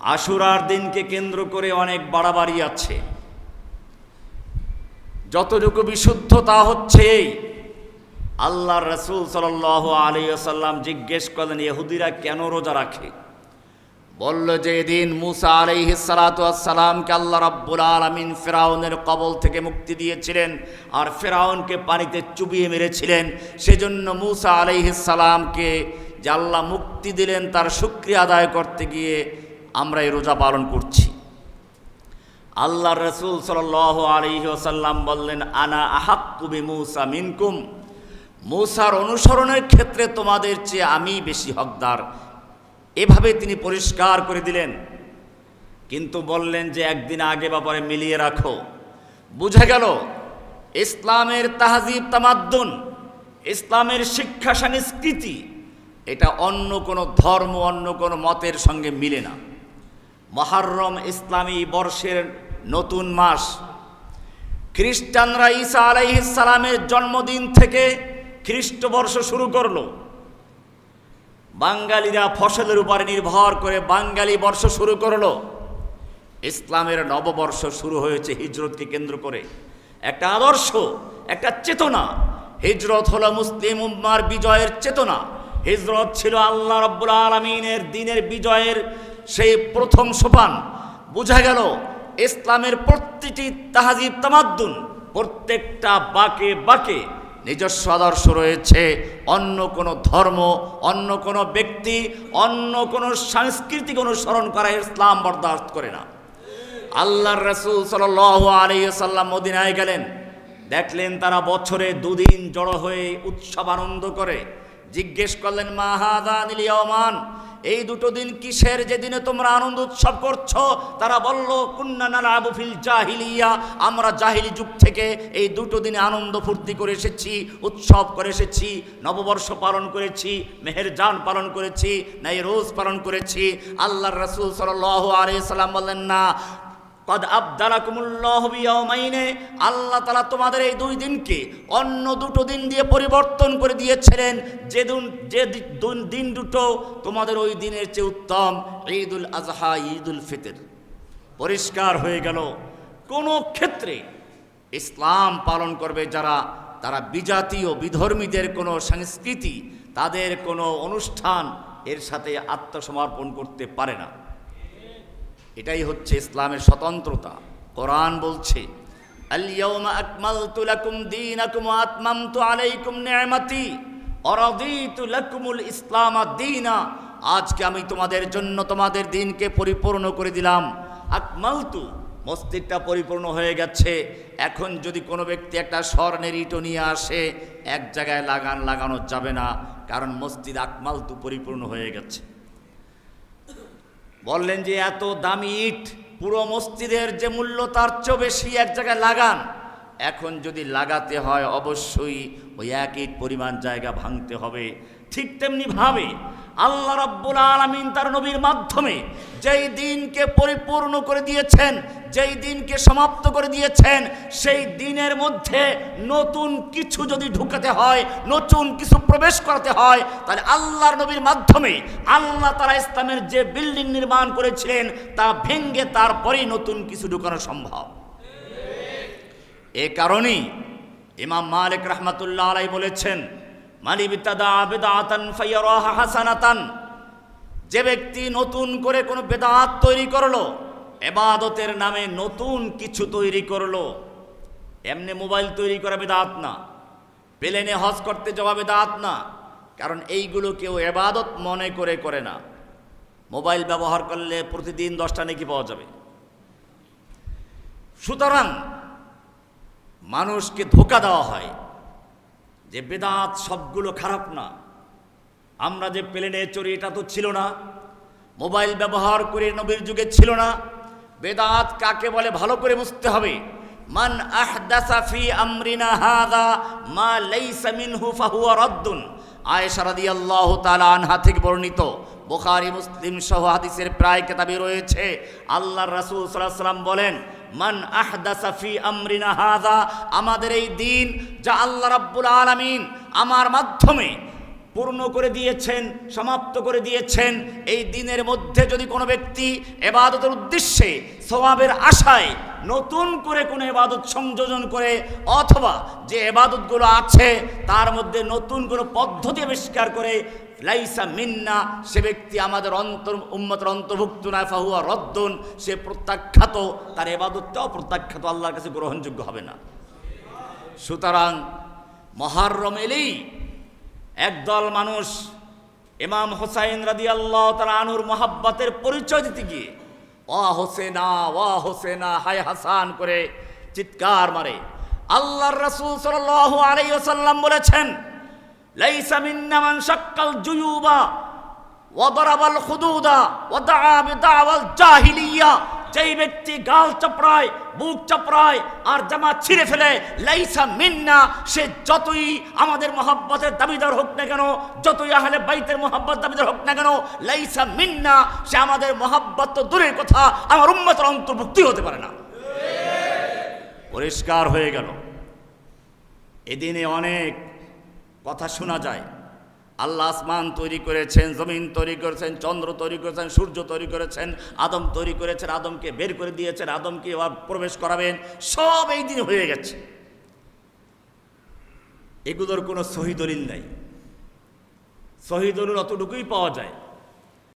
আশুরার দিনকে কেন্দ্র করে অনেক বাড়াবাড়ি আছে। যতটুকু বিশুদ্ধ তা হচ্ছে আল্লাহ রসুল সাল আলী আসাল্লাম জিজ্ঞেস করলেন, ইহুদিরা কেন রোজা রাখে? বলল যে, এদিন মুসা আলাইহি সালাতামকে আল্লাহ রাব্বুল আলমিন ফেরাউনের কবল থেকে মুক্তি দিয়েছিলেন আর ফেরাউনকে পানিতে চুবিয়ে মেরেছিলেন। সেজন্য মুসা আলাইহি সালামকে যে আল্লাহ মুক্তি দিলেন, তার শুক্রিয়া আদায় করতে গিয়ে আমরা এই রোজা পালন করছি। আল্লাহ রসুল সাল আলহি ওসাল্লাম বললেন, আনা আহাক্কুবি মুসা মিনকুম? মূসার অনুসরণের ক্ষেত্রে তোমাদের চেয়ে আমি বেশি হকদার। এভাবে তিনি পরিষ্কার করে দিলেন। কিন্তু বললেন যে, একদিন আগে বা পরে মিলিয়ে রাখো। বুঝে গেল, ইসলামের তাহাজিব তামাদ্দুন, ইসলামের শিক্ষা সংস্কৃতি, এটা অন্য কোনো ধর্ম, অন্য কোনো মতের সঙ্গে মিলে না। মহারম ইসলামী বর্ষের নতুন মাস। খ্রিস্টানরা ঈসা আলাইহিসালামের জন্মদিন থেকে খ্রিস্টবর্ষ শুরু করল। বাঙালিরা ফসলের উপরে নির্ভর করে বাঙালি বর্ষ শুরু করল। ইসলামের নববর্ষ শুরু হয়েছে হিজরতকে কেন্দ্র করে। একটা আদর্শ, একটা চেতনা। হিজরত হলো মুসলিম উম্মার বিজয়ের চেতনা। হিজরত ছিল আল্লাহ রব্বুল আলমিনের দিনের বিজয়ের সেই প্রথম সোপান। বোঝা গেল, ইসলামের প্রতিটি তাহাজিব তামাদ্দুন প্রত্যেকটা বাকে বাকে নিজস্ব আদর্শ রয়েছে। অন্য কোনো ধর্ম, অন্য কোনো ব্যক্তি, অন্য কোনো সাংস্কৃতিক অনুসরণ করা ইসলাম বরদাস্ত করে না। আল্লাহর রসুল সাল আলিয়াল্লাম মদিনায় গেলেন। দেখলেন তারা বছরে দুদিন জড়ো হয়ে উৎসব আনন্দ করে। জিজ্ঞেস করলেন মাহাদা নীলিয়মান এই দুটো দিন কিসের যেদিনে তোমরা আনন্দ উৎসব করছ? তারা বলল কুন্নানাল আবুফিল জাহিলিয়া, আমরা জাহিলি যুগ থেকে এই দুটো দিনে আনন্দ ফুর্তি করে এসেছি, উৎসব করে এসেছি, নববর্ষ পালন করেছি মেহেরজান পালন করেছি, নাই রোজ পালন করেছি। আল্লাহর রসুল সাল আলিয়া সাল্লাম বললেন, না কদ আবদালাকুমুল্লাহ বিয়াউমাইনে আল্লাহ তালা তোমাদের এই দুই দিনকে অন্য দুটো দিন দিয়ে পরিবর্তন করে দিয়েছিলেন। যে দিন যে দিন দুটো তোমাদের ওই দিনের চেয়ে উত্তম, ঈদুল আজহা ঈদুল ফিতর। পরিষ্কার হয়ে গেল। কোনো ক্ষেত্রে ইসলাম পালন করবে যারা, তারা বিজাতীয় বিধর্মীদের কোনো সংস্কৃতি, তাদের কোনো অনুষ্ঠান এর সাথে আত্মসমর্পণ করতে পারে না। এটাই হচ্ছে ইসলামের স্বতন্ত্রতা। কোরআন বলছে আজকে আমি তোমাদের জন্য তোমাদের দিনকে পরিপূর্ণ করে দিলাম। আকমালতু, মসজিদটা পরিপূর্ণ হয়ে গেছে। এখন যদি কোনো ব্যক্তি একটা স্বর্ণের ইটো নিয়ে আসে, এক জায়গায় লাগান লাগানো যাবে না, কারণ মসজিদ আকমালতু পরিপূর্ণ হয়ে গেছে। বললেন যে এত দামি ইট, পুরো মসজিদের যে মূল্য তার চেয়ে বেশি এক জায়গায় লাগান। এখন যদি লাগাতে হয় অবশ্যই ওই এক ইট পরিমাণ জায়গা ভাঙতে হবে। ঠিক তেমনিভাবে আল্লাহ রাব্বুল আলামিন তার নবীর মাধ্যমে যেই দিনকে পরিপূর্ণ করে দিয়েছেন, যেই দিনকে সমাপ্ত করে দিয়েছেন, সেই দিনের মধ্যে নতুন কিছু যদি ঢুকাতে হয়, নতুন কিছু প্রবেশ করাতে হয়, তাহলে আল্লাহর নবীর মাধ্যমে আল্লাহ তারা ইসলামের যে বিল্ডিং নির্মাণ করেছিলেন তা ভেঙ্গে তারপরেই নতুন কিছু ঢুকানো সম্ভব। এ কারণেই ইমাম মালিক রহমাতুল্লাহ আলাই বলেছেন মালি বিতাদা বেদাতান ফাইয়ারাহা হাসানাতান যে ব্যক্তি নতুন করে কোনো বেদাত তৈরি করল, এবাদতের নামে নতুন কিছু তৈরি করল, এমনি মোবাইল তৈরি করা বেদাত না, প্লেনে হজ করতে যাওয়া বেদাত না, কারণ এইগুলো কেউ এবাদত মনে করে করে না। মোবাইল ব্যবহার করলে প্রতিদিন দশটা নাকি পাওয়া যাবে। সুতরাং মানুষকে ধোকা দেওয়া হয় যে বেদাত সবগুলো খারাপ না। আমরা যে প্লেনে চড়ি, এটা তো ছিল না। মোবাইল ব্যবহার করে নবীর যুগে ছিল না। বেদাত কাকে বলে ভালো করে বুঝতে হবে। মান আহদাসা ফি আমরিনা হাদা, মা লাইসা মিনহু ফাহুয়া রাদ্দুন। আয়েশা রাদিয়াল্লাহু তাআলা আনহা থেকে বর্ণিত। বুখারী, মুসলিম সহ হাদিসের প্রায় কিতাবে রয়েছে। আল্লাহর রাসূল সাল্লাল্লাহু আলাইহি বলেন, মান আহদাসা ফি আমরিনা হাদা, আমাদের এই দিন যা আল্লাহ রাব্বুল আলামিন আমার মাধ্যমে পূর্ণ করে দিয়েছেন, সমাপ্ত করে দিয়েছেন। এই দিনের মধ্যে যদি কোনো ব্যক্তি এবাদতের উদ্দেশ্যে সবাবের আশায় নতুন করে কোনো এবাদত সংযোজন করে, অথবা যে এবাদতগুলো আছে তার মধ্যে নতুন কোনো পদ্ধতি আবিষ্কার করে, লাইসা মিন্না, সে ব্যক্তি আমাদের অন্তর, উম্মতের অন্তর্ভুক্ত না, ফাহুয়া রদ্দন, সে প্রত্যাখ্যাত, তার এবাদতটাও প্রত্যাখ্যাত, আল্লাহর কাছে গ্রহণযোগ্য হবে না। সুতরাং মহারম এলেই একদল মানুষ, ইমাম হোসাইন রাদি আল্লাহ তারা আনুর মোহাব্বতের পরিচয় দিতে গিয়ে, ওয়া হোসেনা ওয়া হোসেনা, হায় হাসান করে চিৎকার মারে। আল্লাহর রাসূল সাল্লাল্লাহু আলাইহি ওয়াসাল্লাম বলেছেন, লাইসা মিন্না মান শাক্কাল জুয়ুবা, ওয়া দারাবাল খুদুদা, ওয়া দাআ বিদাওয়াল জাহিলিয়া যেই ব্যক্তি গাল চাপড়ায়, বুক চাপড়ায় আর জামা ছিঁড়ে ফেলে, লাইসা মিন্না, সে যতই আমাদের মহাব্বতের দাবিদার হোক না কেন, যতই আহলে বাইতের মহাব্বত দাবিদার হোক না কেন, লাইসা মিন্না, সে আমাদের মহাব্বত তো দূরের কথা, আমার উম্মতের অন্তর্ভুক্তি হতে পারে না। পরিষ্কার হয়ে গেল। এদিনে অনেক কথা শোনা যায়। আল্লাহ আসমান তৈরি করেছেন, জমিন তৈরি করেছেন, চন্দ্র তৈরি করেছেন, সূর্য তৈরি করেছেন, আদম তৈরি করেছেন, আদমকে বের করে দিয়েছেন, আদমকে প্রবেশ করাবেন, সব এই দিন হয়ে গেছে। এগুলোর কোনো সহি দলিল নাই। সহি দলিল অতটুকুই পাওয়া যায়।